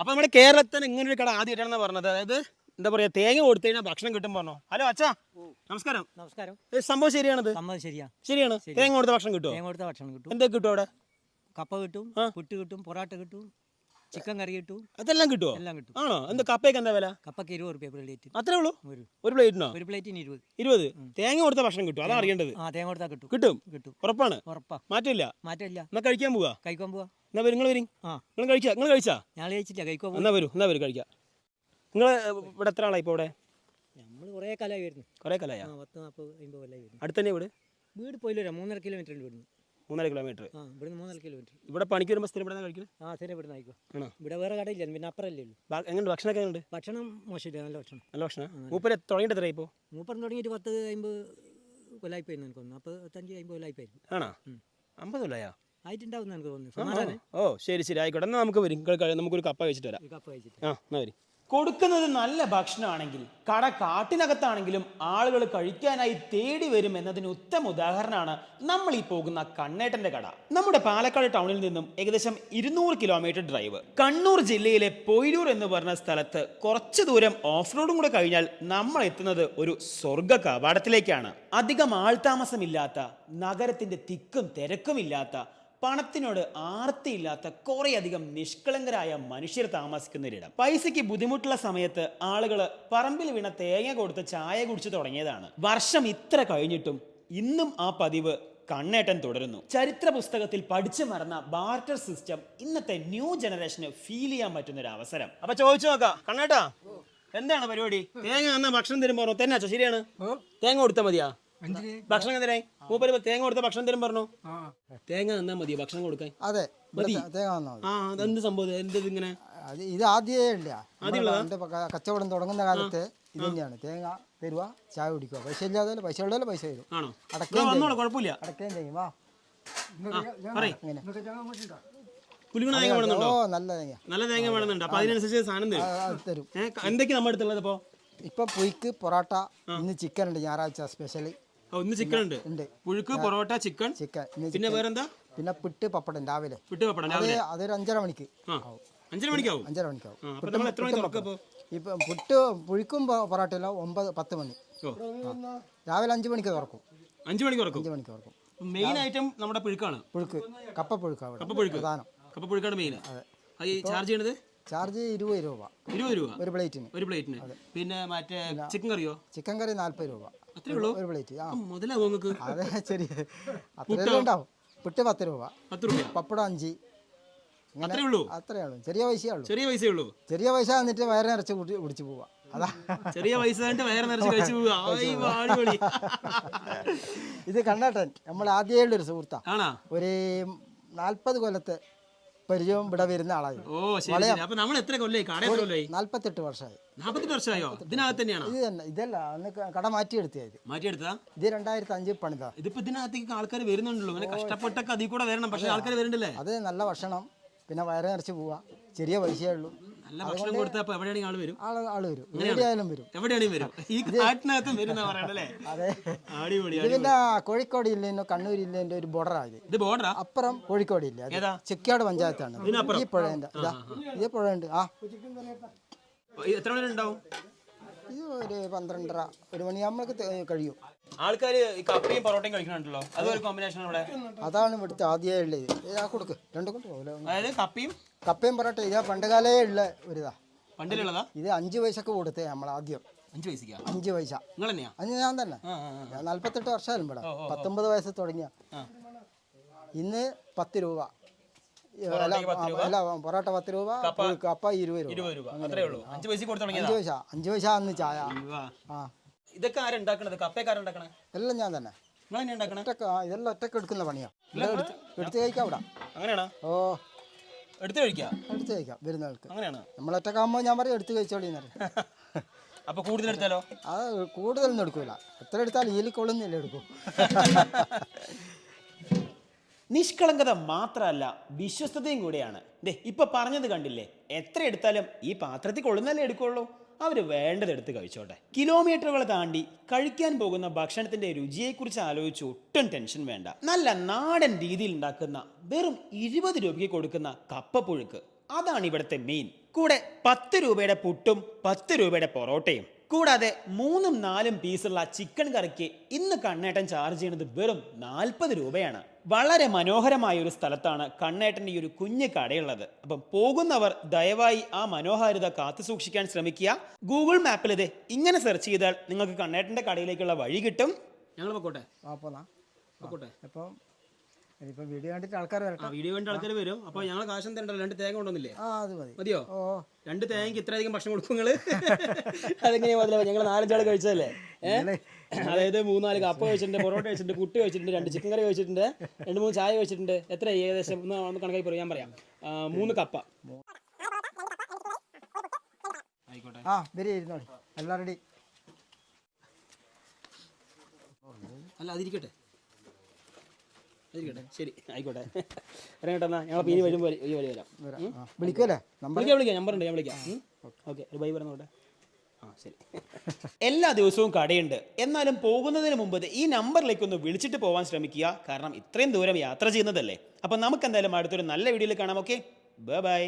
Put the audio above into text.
അപ്പൊ നമ്മുടെ കേരളത്തിന് ഇങ്ങനെ ഒരു കട ആദ്യമായിട്ടാണെന്ന് പറഞ്ഞത്. അതായത് എന്താ പറയാ തേങ്ങ കൊടുത്തു കഴിഞ്ഞാൽ ഭക്ഷണം കിട്ടും പറഞ്ഞോ? ഹലോ അച്ഛാ നമസ്കാരം. നമസ്കാരം. സംഭവം ശരിയാണത്? സംഭവം ശരിയാ. ശരിയാണ്? തേങ്ങ കൊടുത്ത ഭക്ഷണം കിട്ടുമോ തേങ്ങ കൊടുത്ത ഭക്ഷണം കിട്ടും. എന്തൊക്കെ കിട്ടും അവിടെ? കപ്പ കിട്ടും പുട്ട് കിട്ടും പൊറാട്ട കിട്ടും. ചിക്കൻ കറി കിട്ടും. അതെല്ലാം കിട്ടുമോ എല്ലാം കിട്ടും. ആണോ? എന്താ കപ്പയൊക്കെ എന്താ വില? കപ്പയ്ക്ക് ഇരുപത് റുപ്യ പ്ലേറ്റ് അത്രേ ഉള്ളൂ? ഒരു ഒരു പ്ലേറ്റിനോ? ഒരു പ്ലേറ്റിന് ഇരുപത്. ഇരുപത്? തേങ്ങ കൊടുത്ത ഭക്ഷണം കിട്ടും. അതാണ് അറിയേണ്ടത്. ആ തേങ്ങ കൊടുത്താൽ കിട്ടും. കിട്ടും? കിട്ടും. ഉറപ്പാണ്? ഉറപ്പാ. മാറ്റില്ല മാറ്റമില്ല. എന്നാ കഴിക്കാൻ പോവാ? കഴിക്കാൻ പോവാ. എന്നാ വരും നിങ്ങൾ വരും? ആ. നിങ്ങൾ കഴിച്ചാ? നിങ്ങൾ കഴിച്ചാ? ഞാൻ കഴിച്ചില്ല. കഴിക്കാൻ എന്നാ വരും എന്നാ വരും കഴിക്കാം. നിങ്ങൾ ഇവിടെ എത്ര ആളാ ഇപ്പോൾ ഇവിടെ? നമ്മൾ കുറേ കാലമായി വരുന്നു. കുറേ കാലമായാ പത്ത് നാൽപ്പത് അമ്പത് കൊല്ലമായി വരുന്നു. അടുത്ത് തന്നെ വീട് വീട് പോയില്ല മൂന്നര കിലോമീറ്റർ ഉണ്ട് ഇവിടുന്ന്. മൂന്നര കിലോമീറ്റർ ആ മൂന്നര കിലോമീറ്റർ ഇവിടെ പണിക്ക് വരുമ്പോൾ സ്ഥിരം ഇവിടെ കഴിക്കുന്നത് ആ ശരി ഇവിടുന്ന് ആയിക്കോ ആണോ? ഇവിടെ വേറെ കടയില്ല പിന്നെ അപ്പുറല്ലേ ഉള്ളൂ. എങ്ങനെയുണ്ട്? ഭക്ഷണമൊക്കെ എങ്ങനെയുണ്ട്? ഭക്ഷണം മോശമില്ല നല്ല ഭക്ഷണം. നല്ല ഭക്ഷണം? മൂപ്പര് തുടങ്ങിയിട്ട് എത്ര ഇപ്പോൾ മൂപ്പറിന് തുടങ്ങിയിട്ട് പത്ത് അമ്പത് കൊല്ലായിപ്പോയി എനിക്ക് തോന്നുന്നു. അപ്പോൾ പത്തഞ്ച് അമ്പത് കൊല്ലായിപ്പോയിരുന്നു ആണോ? അമ്പത് കൊല്ലയാ? ആയിട്ടുണ്ടാവും എനിക്ക് തോന്നുന്നു. ഓ ശരി ശരി. ആയിക്കോട്ടെ. എന്നാൽ നമുക്ക് വരും നമുക്കൊരു കപ്പ കഴിച്ചിട്ട് വരാം. കപ്പ കഴിച്ചിട്ട്. ആ എന്നാ വരും. കൊടുക്കുന്നത് നല്ല ഭക്ഷണമാണെങ്കിൽ കട കാട്ടിനകത്താണെങ്കിലും ആളുകൾ കഴിക്കാനായി തേടി വരും എന്നതിന് ഉത്തമ ഉദാഹരണമാണ് നമ്മൾ ഈ പോകുന്ന കണ്ണേട്ടന്റെ കട. നമ്മുടെ പാലക്കാട് ടൗണിൽ നിന്നും ഏകദേശം ഇരുന്നൂറ് കിലോമീറ്റർ ഡ്രൈവ് കണ്ണൂർ ജില്ലയിലെ പൊയിലൂർ എന്ന് പറഞ്ഞ സ്ഥലത്ത് കുറച്ച് ദൂരം ഓഫ് റോഡും കൂടെ കഴിഞ്ഞാൽ നമ്മൾ എത്തുന്നത് ഒരു സ്വർഗ കവാടത്തിലേക്കാണ്. അധികം ആൾതാമസമില്ലാത്ത നഗരത്തിന്റെ തിക്കും തിരക്കുമില്ലാത്ത പണത്തിനോട് ആർത്തിയില്ലാത്ത കുറേയധികം നിഷ്കളങ്കരായ മനുഷ്യർ താമസിക്കുന്ന ഒരിടം പൈസയ്ക്ക് ബുദ്ധിമുട്ടുള്ള സമയത്ത് ആളുകൾ പറമ്പിൽ വീണ തേങ്ങ കൊടുത്ത് ചായ കുടിച്ചു തുടങ്ങിയതാണ്. വർഷം ഇത്ര കഴിഞ്ഞിട്ടും ഇന്നും ആ പതിവ് കണ്ണേട്ടൻ തുടരുന്നു. ചരിത്ര പുസ്തകത്തിൽ പഠിച്ചു മറന്ന ബാർട്ടർ സിസ്റ്റം ഇന്നത്തെ ന്യൂ ജനറേഷന് ഫീൽ ചെയ്യാൻ പറ്റുന്ന ഒരു അവസരം അപ്പൊ ചോദിച്ചു നോക്കാം. കണ്ണേട്ടാ എന്താണ് പരിപാടി? തേങ്ങ ഭക്ഷണം തരുമ്പോ തന്നെ ശരിയാണ്. തേങ്ങ കൊടുത്താൽ മതിയാ? ഭക്ഷണം എന്തിനായി മൂപ്പര് തേങ്ങ കൊടുത്ത ഭക്ഷണം തരും പറഞ്ഞു? തേങ്ങ തന്നാ മതി ഭക്ഷണം കൊടുക്കാൻ. അതെ. മതി. ആ അതെന്ത് സംഭവം എന്ത് ഇങ്ങനെ? ഇത് ആദ്യമേ ഇല്ല. കച്ചവടം തുടങ്ങുന്ന കാലത്ത് ഇത് തന്നെയാണ്. തേങ്ങ തരുക ചായ കുടിക്കുക പൈസ ഇല്ലാതെ പൈസ ഉള്ളതല്ലേ പൈസ തരും. അടക്കുകയും കുഴപ്പമില്ല. അടക്കുകയും ചെയ്യും. വാ. തേങ്ങ വേണമെന്നുണ്ടോ? നല്ല തേങ്ങ. നല്ല തേങ്ങ വേണമെന്നുണ്ട്. അപ്പൊ അതിനനുസരിച്ച് സാധനം തരും. നമ്മുടെ അടുത്തുള്ളത് ഇപ്പോ? ഇപ്പൊ പുയ്ക്ക് പൊറോട്ട ഇന്ന് ചിക്കൻ ഉണ്ട് ഞായറാഴ്ച സ്പെഷ്യൽ ഓ, ഇന്ന് ചിക്കൻ ഉണ്ട്. ഉണ്ട്. പുഴുക്ക് പൊറോട്ട ചിക്കൻ ചിക്കൻ പിന്നെ വേറെന്താ? പിന്നെ പിട്ട് പപ്പടം രാവിലെ. പുട്ട് പപ്പടം രാവിലെ. അതൊരു അഞ്ചര മണിക്ക് അഞ്ചര മണിക്കാവും? അഞ്ചര മണിക്കാവും. ഇപ്പൊ പുട്ട് പുഴുക്കും പൊറോട്ട ഒമ്പത് പത്ത് മണി. രാവിലെ അഞ്ചു മണിക്ക് തുറക്കും. അഞ്ചു മണിക്ക് തുറക്കും? അഞ്ചു മണിക്ക് തുറക്കും. മെയിൻ ഐറ്റം നമ്മുടെ പുഴുക്കാണ്. പുഴുക്ക്. കപ്പ പുഴുക്ക് കപ്പ പുഴുക്ക്. പ്രധാനം. കപ്പ പുഴുക്കാണ് മെയിൻ ചാർജ് ചെയ്യണത്? ചാർജ് ഇരുപത് രൂപ. ഇരുപത് രൂപ. ഒരു പ്ലേറ്റിന് ഒരു പ്ലേറ്റിന് പിന്നെ മറ്റേ ചിക്കൻ കറിയോ? ചിക്കൻ കറി നാല്പത് രൂപ. ഒരു പ്ലേറ്റ് ആ. മുതലാവും നിങ്ങൾക്ക് അതെ ശരി. അത്രയല്ലേ ഉണ്ടാവും പുട്ട് പത്ത് രൂപ. പത്ത് രൂപ. പപ്പടം അഞ്ച്. അത്രേ ഉള്ളൂ? ചെറിയ പൈസയേ ഉള്ളൂ. ചെറിയ പൈസയേ ഉള്ളൂ? ചെറിയ പൈസ എന്നിട്ട് വയറ് നിറച്ച് കുടിച്ചു കുടിച്ച് പോവാ. അതാ. ചെറിയ പൈസ വയറ് നിറച്ച് കഴിച്ചു ഇത് കണ്ടാട്ടൻ നമ്മൾ ആദ്യമായുള്ള ഒരു സുഹൃത്താ. ആണാ? ഒരു നാൽപ്പത് കൊല്ലത്തെ പരിചയവും ഇവിടെ വരുന്ന ആളായി. ഓ ശരി ശരി. അപ്പൊ നമ്മൾ എത്ര കൊല്ലായി? കട എത്ര കൊല്ലായി? നാൽപ്പത്തെട്ട് വർഷമായി. നാപ്പത്തെട്ട് വർഷമായോ? ഇതിനകത്ത് തന്നെയാണോ ഇത് തന്നെ ഇതല്ല അന്ന് ക- കട മാറ്റി ഇത് മാറ്റിയെടുത്താ ഇത് രണ്ടായിരത്തി അഞ്ച് പണിതാ. ഇതിപ്പോ ഇതിനകത്തേക്ക് ആൾക്കാർ വരുന്നുണ്ടല്ലോ. അങ്ങനെ കഷ്ടപ്പെട്ടൊക്കെ അതിൽ കൂടെ വരണം. പക്ഷെ ആൾക്കാർ വരുന്നില്ലേ അത് നല്ല ഭക്ഷണം പിന്നെ വയറ് നിറച്ച് പോവാ. ചെറിയ പൈസയേ ഉള്ളൂ. നല്ല ഭക്ഷണം കൊടുത്താൽ അപ്പൊ എവിടെയാണെങ്കിൽ ആൾ വരും? ആൾ ആൾ വരും. എവിടെയായാലും വരും. എവിടെയാണെങ്കിൽ വരും? ഈ കാട്ടിനകത്തും വരും എന്നാ പറയണല്ലേ അതെ. അടിപൊളി ഇത് പിന്നെ കോഴിക്കോട് ജില്ലേന്റെ കണ്ണൂർ ജില്ലേന്റെ ഒരു ബോർഡറാണ് ഇത്. ഇത് ബോർഡറാ അപ്പുറം കോഴിക്കോട് ഇല്ല ചെക്കിയാട് പഞ്ചായത്താണ്. ഈ പുഴ ഈ പുഴ ഉണ്ട് ആ. എത്ര മണി ഉണ്ടാവും? ഇത് ഒരു പന്ത്രണ്ടര ഒരു മണിയാകുമ്പോഴേക്ക് കഴിയും. ആൾക്കാർ ഈ കപ്പയും പൊറോട്ടയും കഴിക്കണുണ്ടല്ലോ? അതൊരു കോമ്പിനേഷൻ ഇവിടെ അതാണ് ഇവിടുത്തെ ആദ്യമേ ഇതാ ഇത് കൊടുക്ക്. രണ്ടു കൊണ്ട് അതായത് കപ്പയും? കപ്പയും പൊറോട്ട ഇതാ പണ്ടുകാലേ ഉള്ള ഒരിതാ. പണ്ടിലുള്ളതാ ഇത് അഞ്ച് പൈസക്ക് കൊടുത്തേ നമ്മൾ ആദ്യം. അഞ്ച് പൈസ അഞ്ച് പൈസ. അത് ഞാൻ തന്നെ. ഞാൻ നാല്പത്തെട്ട് വർഷമായാലും ഇവിടെ. പത്തൊമ്പത് വയസ്സ് തുടങ്ങിയ. ഇന്ന് പത്ത് രൂപ. അല്ല പൊറോട്ട പത്ത് രൂപ കപ്പ ഇരുപത് രൂപ. ഇരുപത് രൂപ. അത്രേ ഉള്ളൂ. അഞ്ച് പൈസ അഞ്ചു പൈസ അഞ്ച് പൈസ അന്ന് ചായ. ആ. ഇതൊക്കെ ആരുണ്ടാക്കണത് കപ്പയൊക്കെ എല്ലാം ഞാൻ തന്നെ. ഇതെല്ലാം ഒറ്റയ്ക്ക് എടുക്കുന്ന പണിയാ. എടുത്ത് കഴിക്കാം അവിടെ. അങ്ങനെയാണോ? ഓ. എടുത്ത് കഴിക്കാം? എടുത്ത് കഴിക്കാം വരുന്നവർക്ക്. അങ്ങനെയാണ്? നമ്മൾ ഒറ്റക്കാകുമ്പോൾ ഞാൻ പറയും എടുത്ത് കഴിച്ചോളി എന്നറിയാം അപ്പൊ കൂടുതൽ എടുത്താലോ? അത് കൂടുതലൊന്നും എടുക്കൂല. എത്ര എടുത്താലും ഈലിക്കൊള്ളുന്നില്ല എടുക്കും. നിഷ്കളങ്കത മാത്രമല്ല വിശ്വസ്തതയും കൂടിയാണ്. ദേ ഇപ്പൊ പറഞ്ഞത് കണ്ടില്ലേ? എത്ര എടുത്താലും ഈ പാത്രത്തിൽ കൊള്ളുന്നല്ലേ എടുക്കുള്ളൂ? അവർ വേണ്ടത് എടുത്ത് കഴിച്ചോട്ടെ. കിലോമീറ്ററുകൾ താണ്ടി കഴിക്കാൻ പോകുന്ന ഭക്ഷണത്തിന്റെ രുചിയെക്കുറിച്ച് ആലോചിച്ച് ഒട്ടും ടെൻഷൻ വേണ്ട. നല്ല നാടൻ രീതിയിൽ ഉണ്ടാക്കുന്ന വെറും ഇരുപത് രൂപയ്ക്ക് കൊടുക്കുന്ന കപ്പപ്പുഴുക്ക്. അതാണ് ഇവിടുത്തെ മെയിൻ. കൂടെ പത്ത് രൂപയുടെ പുട്ടും പത്ത് രൂപയുടെ പൊറോട്ടയും. കൂടാതെ മൂന്നും നാലും പീസുള്ള ചിക്കൻ കറിക്ക് ഇന്ന് കണ്ണേട്ടൻ ചാർജ് ചെയ്യുന്നത് വെറും നാൽപ്പത് രൂപയാണ്. വളരെ മനോഹരമായ ഒരു സ്ഥലത്താണ് കണ്ണേട്ടന്റെ ഈ ഒരു കുഞ്ഞു കടയുള്ളത്. അപ്പം പോകുന്നവർ ദയവായി ആ മനോഹാരിത കാത്തു സൂക്ഷിക്കാൻ ശ്രമിക്കുക. ഗൂഗിൾ മാപ്പിൽ ഇത് ഇങ്ങനെ സെർച്ച് ചെയ്താൽ നിങ്ങൾക്ക് കണ്ണേട്ടന്റെ കടയിലേക്കുള്ള വഴി കിട്ടും. ഞങ്ങൾ പൊക്കോട്ടെ? പൊക്കോട്ടെ? അപ്പം ഇനിയിപ്പം വീഡിയോ കണ്ടിട്ട് ആൾക്കാർ വരട്ടെ. ആ വീഡിയോ കണ്ട ആൾക്കാർ വരും. അപ്പോൾ ഞങ്ങൾ കാശം തരണ്ടല്ലോ രണ്ട് തേങ്ങ കൊണ്ടുവന്നില്ലേ? ആ അത് മതി. മതിയോ? ഓ. രണ്ട് തേങ്ങയ്ക്ക് ഇത്രയധികം ഭക്ഷണം കൊടുക്കും നിങ്ങൾ അതെങ്ങനെയാ മുതലാ? ഞങ്ങൾ നാലഞ്ചാൾ കഴിച്ചതല്ലേ? ഏഹ് അതായത് മൂന്നാൽ കപ്പ കഴിച്ചിട്ടുണ്ട് പൊറോട്ട കഴിച്ചിട്ടുണ്ട് പുട്ട് കഴിച്ചിട്ടുണ്ട് രണ്ട് ചിക്കൻ കറി കഴിച്ചിട്ടുണ്ട് രണ്ട് മൂന്ന് ചായ കഴിച്ചിട്ടുണ്ട്. എത്ര ഏകദേശം ഒന്ന് കണക്കായി പറയും ഞാൻ പറയാം മൂന്ന് കപ്പ. ആയിക്കോട്ടെ. ആ വരി ഇരുന്നോളി എല്ലാം റെഡി അല്ല അതിരിക്കട്ടെ. അതിരിക്കട്ടെ ശരി ആയിക്കോട്ടെ. ഇറങ്ങട്ടെ എന്നാ. ഞങ്ങൾ ഇനി വരുമ്പോൾ ഈ വഴി വരാം. നമ്പർ? വിളിക്കാം വിളിക്കാം. നമ്പർ ഉണ്ട് ഞാൻ വിളിക്കാം. ഓക്കെ. ഒരു ബൈ പറഞ്ഞോട്ടെ എല്ലാ ദിവസവും കടയുണ്ട്. എന്നാലും പോകുന്നതിന് മുമ്പ് ഈ നമ്പറിലേക്ക് ഒന്ന് വിളിച്ചിട്ട് പോകാൻ ശ്രമിക്കുക. കാരണം ഇത്രയും ദൂരം യാത്ര ചെയ്യുന്നതല്ലേ. അപ്പം നമുക്ക് എന്തായാലും അടുത്തൊരു നല്ല വീഡിയോയിൽ കാണാം ഓക്കെ? Bye bye